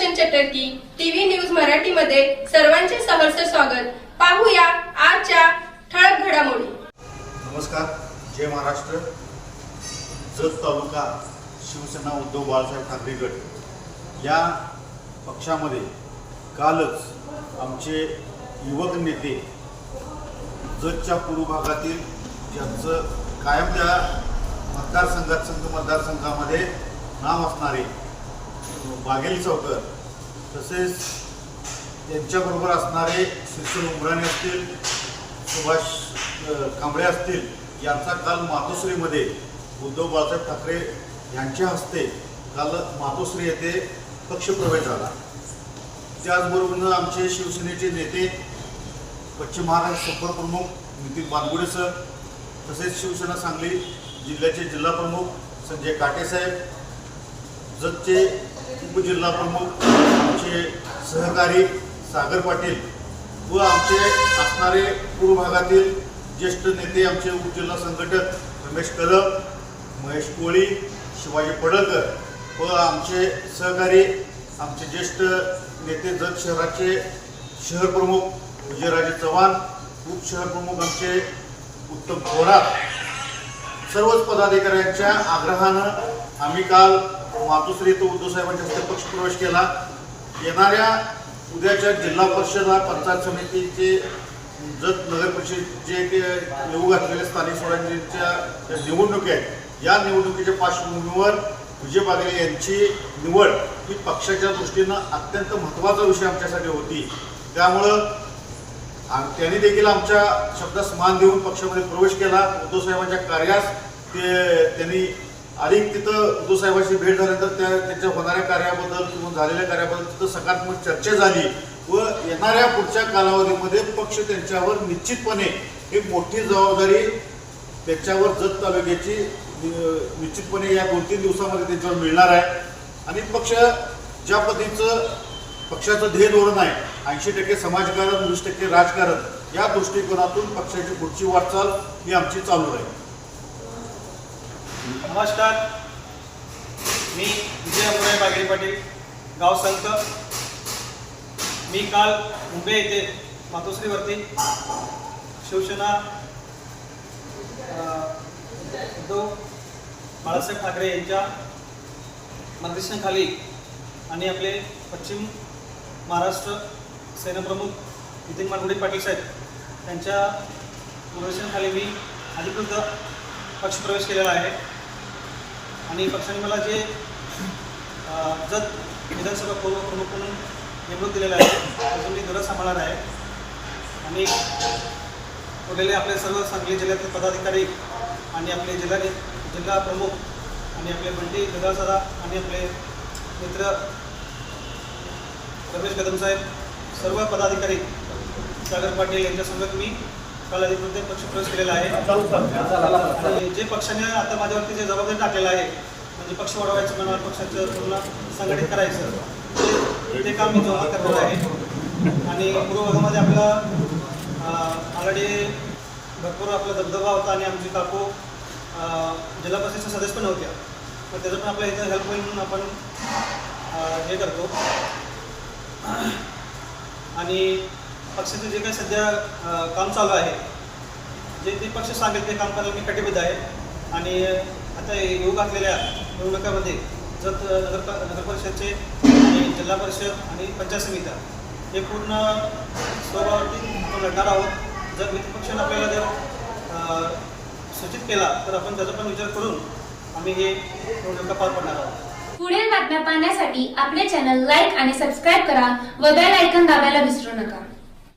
रोशन चटर्की TV news मराठीमध्ये सर्वांचे सहर्ष स्वागत. पाहूया आजच्या ठळक घडामोडी. नमस्कार जय महाराष्ट्र. जत तालुका शिवसेना उद्धव बाळासाहेब ठाकरे गट. या पक्षामध्ये कालच आमचे युवक नेते जतच्या पूर्व भागातील ज्यांचं कायम त्या मतदारसंघात संघ मतदारसंघामध्ये नाव असणारे बागेल चौकर. तसेच त्यांच्याबरोबर असणारे शिक्षण उमराणे असतील सुभाष कांबळे असतील यांचा काल मातोश्रीमध्ये उद्धव बाळासाहेब ठाकरे यांच्या हस्ते काल मातोश्री येथे पक्षप्रवेश झाला. त्याचबरोबर आमचे शिवसेनेचे नेते पश्चिम महाराष्ट्र संपर्कप्रमुख नितीन बानगुडे सर तसेच शिवसेना सांगली जिल्ह्याचे जिल्हाप्रमुख संजय काटेसाहेब जतचे उपजिल्हा प्रमुख आमचे सहकारी सागर पाटील व आमचे असणारे पूर्व भागातील ज्येष्ठ नेते आमचे उपजिल्हा संघटक रमेश कदम महेश कोळी शिवाजी पडळकर व आमचे सहकारी आमचे ज्येष्ठ नेते जत शहराचे शहर प्रमुख विजयराजे चव्हाण उपशहर प्रमुख आमचे उत्तम थोरात. सर्वच पदाधिकाऱ्यांच्या आग्रहानं आम्ही काल मातोश्री येथे उद्धव साहेबांच्या हस्ते पक्षप्रवेश केला. येणाऱ्या उद्याच्या जिल्हा परिषद पंचायत समितीचे जत नगर परिषद जे येऊ घातलेले स्थानिक स्वराज्यांच्या निवडणुकी आहेत या निवडणुकीच्या पार्श्वभूमीवर विजय बागले यांची निवड ही पक्षाच्या दृष्टीनं अत्यंत महत्त्वाचा विषय आमच्यासाठी होती. त्यामुळं त्यांनी देखील आमच्या शब्दास मान देऊन पक्षामध्ये प्रवेश केला. उद्धव साहेबांच्या कार्यास ते त्यांनी अधिक तिथं उद्धव साहेबांची भेट झाल्यानंतर त्या त्यांच्या होणाऱ्या कार्याबद्दल किंवा झालेल्या कार्याबद्दल तिथं सकारात्मक चर्चा झाली व येणाऱ्या पुढच्या कालावधीमध्ये पक्ष त्यांच्यावर निश्चितपणे एक मोठी जबाबदारी त्याच्यावर जत तालुक्याची निश्चितपणे या दोन तीन दिवसामध्ये त्यांच्यावर मिळणार आहे. आणि पक्ष ज्या पद्धतीचं पक्षाचं ध्येय धोरण आहे ऐंशी टक्के समाजकारण वीस टक्के राजकारण या दृष्टिकोनातून पक्षाची पुढची वाटचाल ही आमची चालू आहे नमस्कार. मी विजय अमराय बागडे पाटील गाव संत. मी काल मुंबई येथे मातोश्रीवरती शिवसेना उद्धव बाळासाहेब ठाकरे यांच्या मार्गदर्शनाखाली आणि आपले पश्चिम महाराष्ट्र सेनाप्रमुख नितीन मानगुडे पाटील साहेब यांच्या मार्गदर्शनाखाली मी अधिकृत पक्षप्रवेश केलेला आहे. आणि पक्षाने मला जे जत विधानसभा पूर्व प्रमुख म्हणून नेमणूक दिलेलं आहे अजून मी गरज सांभाळणार आहे. आणि उरलेले आपले सर्व सांगली जिल्ह्यातील पदाधिकारी आणि आपले जिल्हा जिल्हा प्रमुख आणि आपले बंटी गदासदा आणि आपले मित्र रमेश कदम साहेब सर्व पदाधिकारी सागर पाटील यांच्यासोबत मी काल अधिकृत पक्षप्रवेश केलेला आहे. आणि जे पक्षाने आता माझ्यावरती जे जबाबदारी टाकलेलं आहे म्हणजे पक्ष वाढवायचं म्हणा पक्षाचं पूर्ण संघटित करायचं ते- काम मी जोमात करणार आहे. आणि पूर्व भागामध्ये आपला ऑलरेडी भरपूर आपला दबदबा होता आणि आमची काकू जिल्हा परिषदेचे सदस्य पण होत्या. पण त्याचं पण आपल्या इथं हेल्प होईल म्हणून आपण हे करतो. आणि पक्षाचं जे काही सध्या काम चालू आहे जे ते पक्ष सांगेल ते काम करायला मी कटिबद्ध आहे. आणि आता येऊ घातलेल्या निवडणुकामध्ये जत नगर नगर परिषदचे आणि जिल्हा परिषद आणि पंचायत समित्या हे पूर्ण स्वभावावरती आपण लढणार आहोत. जर विरोधी पक्षाने आपल्याला जर सूचित केला तर आपण त्याचा पण विचार करून आम्ही हे निवडणुका पार पडणार आहोत. पुढील बातम्या पाहण्यासाठी आपले चॅनल लाईक आणि सबस्क्राईब करा व बेल आयकन दाबायला विसरू नका.